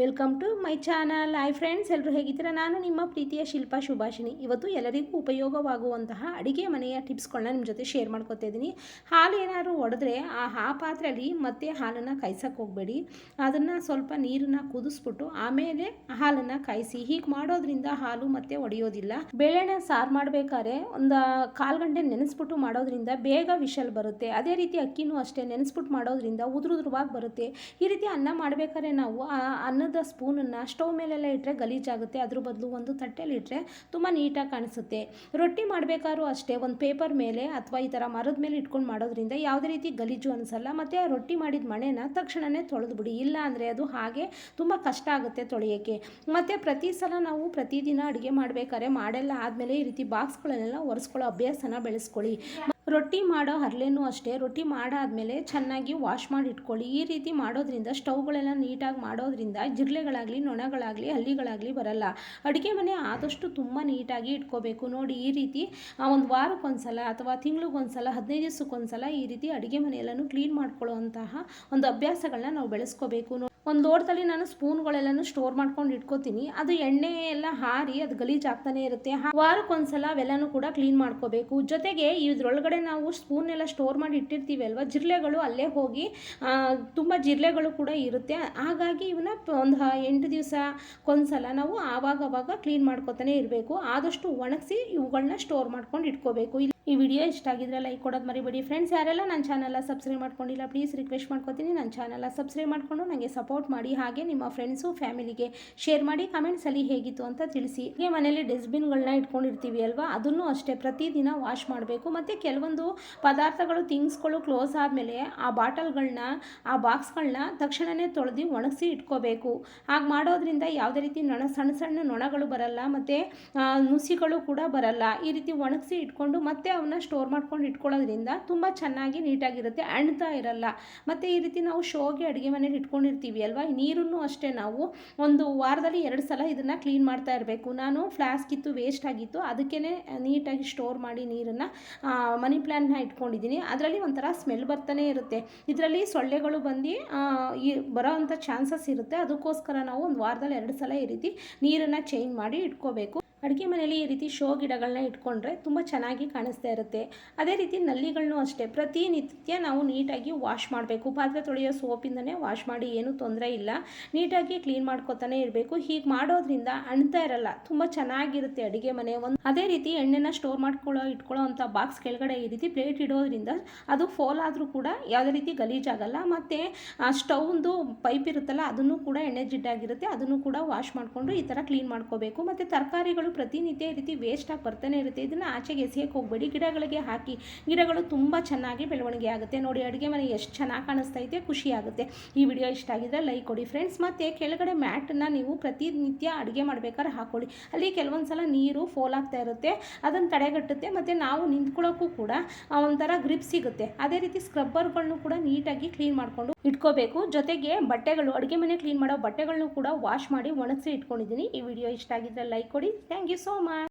Welcome to my channel hi friends ಎಲ್ಲರೂ ಹೇಗಿದ್ದೀರಾ? ನಾನು ನಿಮ್ಮ ಪ್ರೀತಿಯ ಶಿಲ್ಪಾ ಶುಭಾಷಿಣಿ ಇವತ್ತು ಎಲ್ಲರಿಗೂ ಉಪಯೋಗವಾಗುವಂತಹ ಅಡುಗೆ ಮನೆಯ ಟಿಪ್ಸ್ಗಳನ್ನ ನಿಮ್ಮ ಜೊತೆ ಶೇರ್ ಮಾಡ್ಕೊತಾ ಇದ್ದೀನಿ. ಹಾಲು ಏನಾದ್ರು ಒಡೆದ್ರೆ ಆ ಆ ಪಾತ್ರೆಯಲ್ಲಿ ಮತ್ತೆ ಹಾಲನ್ನು ಕಾಯ್ಸೋಕ್ಕೆ ಹೋಗಬೇಡಿ. ಅದನ್ನು ಸ್ವಲ್ಪ ನೀರನ್ನು ಕುದಿಸ್ಬಿಟ್ಟು ಆಮೇಲೆ ಹಾಲನ್ನು ಕಾಯಿಸಿ, ಹೀಗೆ ಮಾಡೋದ್ರಿಂದ ಹಾಲು ಮತ್ತೆ ಒಡೆಯೋದಿಲ್ಲ. ಬೇಳೆನ ಸಾರು ಮಾಡಬೇಕಾದ್ರೆ ಒಂದು ಕಾಲು ಗಂಟೆ ನೆನೆಸ್ಬಿಟ್ಟು ಮಾಡೋದ್ರಿಂದ ಬೇಗ ವಿಷಲ್ ಬರುತ್ತೆ. ಅದೇ ರೀತಿ ಅಕ್ಕಿನೂ ಅಷ್ಟೇ ನೆನೆಸ್ಬಿಟ್ಟು ಮಾಡೋದ್ರಿಂದ ಉದುರುದ್ರವಾಗಿ ಬರುತ್ತೆ. ಈ ರೀತಿ ಅನ್ನ ಮಾಡಬೇಕಾದ್ರೆ ನಾವು ಆ ಅನ್ನದ ಸ್ಪೂನನ್ನು ಸ್ಟವ್ ಮೇಲೆಲ್ಲ ಇಟ್ಟರೆ ಗಲೀಜಾಗುತ್ತೆ. ಅದ್ರ ಬದಲು ಒಂದು ತಟ್ಟೆಲಿ ಇಟ್ಟರೆ ತುಂಬ ನೀಟಾಗಿ ಕಾಣಿಸುತ್ತೆ. ರೊಟ್ಟಿ ಮಾಡಬೇಕಾದ್ರೂ ಅಷ್ಟೇ, ಒಂದು ಪೇಪರ್ ಮೇಲೆ ಅಥವಾ ಈ ಥರ ಮರದ ಮೇಲೆ ಇಟ್ಕೊಂಡು ಮಾಡೋದ್ರಿಂದ ಯಾವುದೇ ರೀತಿ ಗಲೀಜು ಅನಿಸಲ್ಲ. ಮತ್ತು ರೊಟ್ಟಿ ಮಾಡಿದ ಮಣೆನ ತಕ್ಷಣವೇ ತೊಳೆದು ಬಿಡಿ ಇಲ್ಲ ಅಂದರೆ ಅದು ಹಾಗೆ ತುಂಬ ಕಷ್ಟ ಆಗುತ್ತೆ ತೊಳೆಯೋಕ್ಕೆ. ಮತ್ತು ಪ್ರತಿ ಸಲ ನಾವು ಪ್ರತಿದಿನ ಅಡುಗೆ ಮಾಡಬೇಕಾದ್ರೆ, ಮಾಡೆಲ್ಲ ಆದಮೇಲೆ ಈ ರೀತಿ ಬಾಕ್ಸ್ಗಳನ್ನೆಲ್ಲ ಒರೆಸ್ಕೊಳ್ಳೋ ಅಭ್ಯಾಸನ ಬೆಳೆಸ್ಕೊಳ್ಳಿ. ರೊಟ್ಟಿ ಮಾಡೋ ಹರಳೆನೂ ಅಷ್ಟೇ. ರೊಟ್ಟಿ ಮಾಡಾದಮೇಲೆ ಚೆನ್ನಾಗಿ ವಾಶ್ ಮಾಡಿ ಇಟ್ಕೊಳ್ಳಿ. ಈ ರೀತಿ ಮಾಡೋದ್ರಿಂದ ಸ್ಟವ್ಗಳೆಲ್ಲ ನೀಟಾಗಿ ಮಾಡೋದ್ರಿಂದ ಜಿರಳೆಗಳಾಗಲಿ, ನೊಣಗಳಾಗಲಿ, ಹಲ್ಲಿಗಳಾಗಲಿ ಬರಲ್ಲ. ಅಡುಗೆ ಮನೆ ಆದಷ್ಟು ತುಂಬ ನೀಟಾಗಿ ಇಟ್ಕೋಬೇಕು. ನೋಡಿ, ಈ ರೀತಿ ಒಂದು ವಾರಕ್ಕೊಂದ್ಸಲ ಅಥವಾ ತಿಂಗಳಿಗೊಂದ್ಸಲ, ಹದಿನೈದು ದಿವಸಕ್ಕೊಂದ್ಸಲ ಈ ರೀತಿ ಅಡುಗೆ ಮನೆಯೆಲ್ಲನೂ ಕ್ಲೀನ್ ಮಾಡ್ಕೊಳ್ಳೋವಂತಹ ಒಂದು ಅಭ್ಯಾಸಗಳನ್ನ ನಾವು ಬೆಳೆಸ್ಕೋಬೇಕು. ಒಂದು ಲೋಟದಲ್ಲಿ ನಾನು ಸ್ಪೂನ್ಗಳೆಲ್ಲನೂ ಸ್ಟೋರ್ ಮಾಡ್ಕೊಂಡು ಇಟ್ಕೋತೀನಿ. ಅದು ಎಣ್ಣೆ ಎಲ್ಲ ಹಾರಿ ಅದು ಗಲೀಜ್ ಆಗ್ತಾನೆ ಇರುತ್ತೆ. ವಾರಕ್ಕೊಂದ್ಸಲ ಅವೆಲ್ಲನೂ ಕೂಡ ಕ್ಲೀನ್ ಮಾಡ್ಕೋಬೇಕು. ಜೊತೆಗೆ ಇದ್ರೊಳಗಡೆ ನಾವು ಸ್ಪೂನ್ ಎಲ್ಲ ಸ್ಟೋರ್ ಮಾಡಿ ಇಟ್ಟಿರ್ತೀವಿ ಅಲ್ವಾ ಜಿರ್ಲೆಗಳು ಅಲ್ಲೇ ಹೋಗಿ ತುಂಬ ಜಿರ್ಲೆಗಳು ಕೂಡ ಇರುತ್ತೆ. ಹಾಗಾಗಿ ಇವನ್ನ ಒಂದು ಎಂಟು ದಿವಸಕ್ಕೊಂದ್ಸಲ ನಾವು ಆವಾಗವಾಗ ಕ್ಲೀನ್ ಮಾಡ್ಕೋತಾನೆ ಇರಬೇಕು. ಆದಷ್ಟು ಒಣಗಿಸಿ ಇವುಗಳನ್ನ ಸ್ಟೋರ್ ಮಾಡ್ಕೊಂಡು ಇಟ್ಕೋಬೇಕು. ಈ ವಿಡಿಯೋ ಇಷ್ಟ ಆಗಿದ್ರೆ ಲೈಕ್ ಕೊಡೋದು ಮರಿಬೇಡಿ. ಫ್ರೆಂಡ್ಸ್ ಯಾರೆಲ್ಲ ನನ್ನ ಚಾನಲ್ ಸಬ್ಸ್ಕ್ರೈಬ್ ಮಾಡ್ಕೊಂಡಿಲ್ಲ ಪ್ಲೀಸ್ ರಿಕ್ವೆಸ್ಟ್ ಮಾಡ್ಕೊತೀನಿ. ನನ್ನ ಚಾನಲ್ ಸಬ್ಸ್ಕ್ರೈಬ್ ಮಾಡಿಕೊಂಡು ನನಗೆ ಸಪೋರ್ಟ್ ಮಾಡಿ. ಹಾಗೆ ನಿಮ್ಮ ಫ್ರೆಂಡ್ಸು ಫ್ಯಾಮಿಲಿಗೆ ಶೇರ್ ಮಾಡಿ ಕಮೆಂಟ್ಸಲ್ಲಿ ಹೇಗಿತ್ತು ಅಂತ ತಿಳಿಸಿ. ಹೀಗೆ ಮನೇಲಿ ಡಸ್ಟ್ಬಿನ್ಗಳನ್ನ ಇಟ್ಕೊಂಡಿರ್ತೀವಿ ಅಲ್ವಾ? ಅದನ್ನು ಅಷ್ಟೇ ಪ್ರತಿದಿನ ವಾಶ್ ಮಾಡಬೇಕು. ಮತ್ತು ಕೆಲವೊಂದು ಪದಾರ್ಥಗಳು ಥಿಂಗ್ಸ್ಗಳು ಕ್ಲೋಸ್ ಆದಮೇಲೆ ಆ ಬಾಟಲ್ಗಳನ್ನ ಆ ಬಾಕ್ಸ್ಗಳನ್ನ ತಕ್ಷಣವೇ ತೊಳೆದು ಒಣಗಿಸಿ ಇಟ್ಕೋಬೇಕು. ಹಾಗೆ ಮಾಡೋದ್ರಿಂದ ಯಾವುದೇ ರೀತಿ ನೊಣ ಸಣ್ಣ ಸಣ್ಣ ನೊಣಗಳು ಬರಲ್ಲ. ಮತ್ತು ನುಸಿಗಳು ಕೂಡ ಬರಲ್ಲ. ಈ ರೀತಿ ಒಣಗಿಸಿ ಇಟ್ಕೊಂಡು ಮತ್ತೆ ಅವನ್ನ ಸ್ಟೋರ್ ಮಾಡ್ಕೊಂಡು ಇಟ್ಕೊಳ್ಳೋದ್ರಿಂದ ತುಂಬ ಚೆನ್ನಾಗಿ ನೀಟಾಗಿರುತ್ತೆ, ಅಣ್ತಾ ಇರಲ್ಲ. ಮತ್ತು ಈ ರೀತಿ ನಾವು ಶೋಗೆ ಅಡುಗೆ ಮನೇಲಿ ಇಟ್ಕೊಂಡಿರ್ತೀವಿ ಅಲ್ವಾ? ನೀರನ್ನು ಅಷ್ಟೇ ನಾವು ಒಂದು ವಾರದಲ್ಲಿ ಎರಡು ಸಲ ಇದನ್ನು ಕ್ಲೀನ್ ಮಾಡ್ತಾ ಇರಬೇಕು. ನಾನು ಫ್ಲಾಸ್ಕ್ ಇತ್ತು ವೇಸ್ಟ್ ಆಗಿತ್ತು ಅದಕ್ಕೇ ನೀಟಾಗಿ ಸ್ಟೋರ್ ಮಾಡಿ ನೀರನ್ನು ಮನಿ ಪ್ಲ್ಯಾನ್ನ ಇಟ್ಕೊಂಡಿದ್ದೀನಿ. ಅದರಲ್ಲಿ ಒಂಥರ ಸ್ಮೆಲ್ ಬರ್ತಾನೆ ಇರುತ್ತೆ. ಇದರಲ್ಲಿ ಸೊಳ್ಳೆಗಳು ಬಂದು ಬರೋ ಅಂಥ ಚಾನ್ಸಸ್ ಇರುತ್ತೆ. ಅದಕ್ಕೋಸ್ಕರ ನಾವು ಒಂದು ವಾರದಲ್ಲಿ ಎರಡು ಸಲ ಈ ರೀತಿ ನೀರನ್ನು ಚೇಂಜ್ ಮಾಡಿ ಇಟ್ಕೋಬೇಕು. ಅಡುಗೆ ಮನೆಯಲ್ಲಿ ಈ ರೀತಿ ಶೋ ಗಿಡಗಳನ್ನ ಇಟ್ಕೊಂಡ್ರೆ ತುಂಬ ಚೆನ್ನಾಗಿ ಕಾಣಿಸ್ತಾ ಇರುತ್ತೆ. ಅದೇ ರೀತಿ ನಲ್ಲಿಗಳನ್ನೂ ಅಷ್ಟೇ. ಪ್ರತಿನಿತ್ಯ ನಾವು ನೀಟಾಗಿ ವಾಶ್ ಮಾಡಬೇಕು. ಪಾತ್ರೆ ತೊಳೆಯೋ ಸೋಪಿಂದನೇ ವಾಶ್ ಮಾಡಿ ಏನೂ ತೊಂದರೆ ಇಲ್ಲ. ನೀಟಾಗಿ ಕ್ಲೀನ್ ಮಾಡ್ಕೊತಾನೆ ಇರಬೇಕು. ಹೀಗೆ ಮಾಡೋದ್ರಿಂದ ಅಣ್ತಾ ಇರಲ್ಲ. ತುಂಬ ಚೆನ್ನಾಗಿರುತ್ತೆ ಅಡುಗೆ ಮನೆ. ಒಂದು ಅದೇ ರೀತಿ ಎಣ್ಣೆನ ಸ್ಟೋರ್ ಮಾಡ್ಕೊಳ್ಳೋ, ಇಟ್ಕೊಳ್ಳೋ ಅಂಥ ಬಾಕ್ಸ್ ಕೆಳಗಡೆ ಈ ರೀತಿ ಪ್ಲೇಟ್ ಇಡೋದ್ರಿಂದ ಅದು ಫೋಲ್ ಆದರೂ ಕೂಡ ಯಾವುದೇ ರೀತಿ ಗಲೀಜಾಗಲ್ಲ. ಮತ್ತು ಸ್ಟವ್ದು ಪೈಪ್ ಇರುತ್ತಲ್ಲ, ಅದನ್ನು ಕೂಡ ಎಣ್ಣೆ ಜಿಡ್ಡಾಗಿರುತ್ತೆ. ಅದನ್ನು ಕೂಡ ವಾಶ್ ಮಾಡಿಕೊಂಡು ಈ ಥರ ಕ್ಲೀನ್ ಮಾಡ್ಕೋಬೇಕು. ಮತ್ತು ತರಕಾರಿಗಳು ಪ್ರತಿನಿತ್ಯ ಈ ರೀತಿ ವೇಸ್ಟಾಗಿ ಬರ್ತಾನೆ ಇರುತ್ತೆ. ಇದನ್ನು ಆಚೆಗೆ ಎಸೆಯಕ್ಕೆ ಹೋಗಬೇಡಿ. ಗಿಡಗಳಿಗೆ ಹಾಕಿ. ಗಿಡಗಳು ತುಂಬ ಚೆನ್ನಾಗಿ ಬೆಳವಣಿಗೆ ಆಗುತ್ತೆ. ನೋಡಿ ಅಡುಗೆ ಮನೆ ಎಷ್ಟು ಚೆನ್ನಾಗಿ ಕಾಣಿಸ್ತಾ ಇದೆ. ಖುಷಿ ಆಗುತ್ತೆ. ಈ ವಿಡಿಯೋ ಇಷ್ಟ ಆಗಿದ್ರೆ ಲೈಕ್ ಕೊಡಿ ಫ್ರೆಂಡ್ಸ್ ಮತ್ತು ಕೆಳಗಡೆ ಮ್ಯಾಟನ್ನು ನೀವು ಪ್ರತಿನಿತ್ಯ ಅಡುಗೆ ಮಾಡಬೇಕಾದ್ರೆ ಹಾಕೊಳ್ಳಿ. ಅಲ್ಲಿ ಕೆಲವೊಂದು ಸಲ ನೀರು ಫೋಲ್ ಆಗ್ತಾ ಇರುತ್ತೆ. ಅದನ್ನು ತಡೆಗಟ್ಟುತ್ತೆ. ಮತ್ತು ನಾವು ನಿಂತ್ಕೊಳ್ಳೋಕ್ಕೂ ಕೂಡ ಒಂಥರ ಗ್ರಿಪ್ ಸಿಗುತ್ತೆ. ಅದೇ ರೀತಿ ಸ್ಕ್ರಬ್ಬರ್ಗಳನ್ನು ಕೂಡ ನೀಟಾಗಿ ಕ್ಲೀನ್ ಮಾಡಿಕೊಂಡು ಇಟ್ಕೋಬೇಕು. ಜೊತೆಗೆ ಬಟ್ಟೆಗಳು, ಅಡುಗೆ ಮನೆ ಕ್ಲೀನ್ ಮಾಡೋ ಬಟ್ಟೆಗಳನ್ನು ಕೂಡ ವಾಶ್ ಮಾಡಿ ಒಣಗಿಸಿ ಇಟ್ಕೊಂಡಿದ್ದೀನಿ ಈ ವಿಡಿಯೋ ಇಷ್ಟ ಆಗಿದ್ರೆ ಲೈಕ್ ಕೊಡಿ. Thank you so much.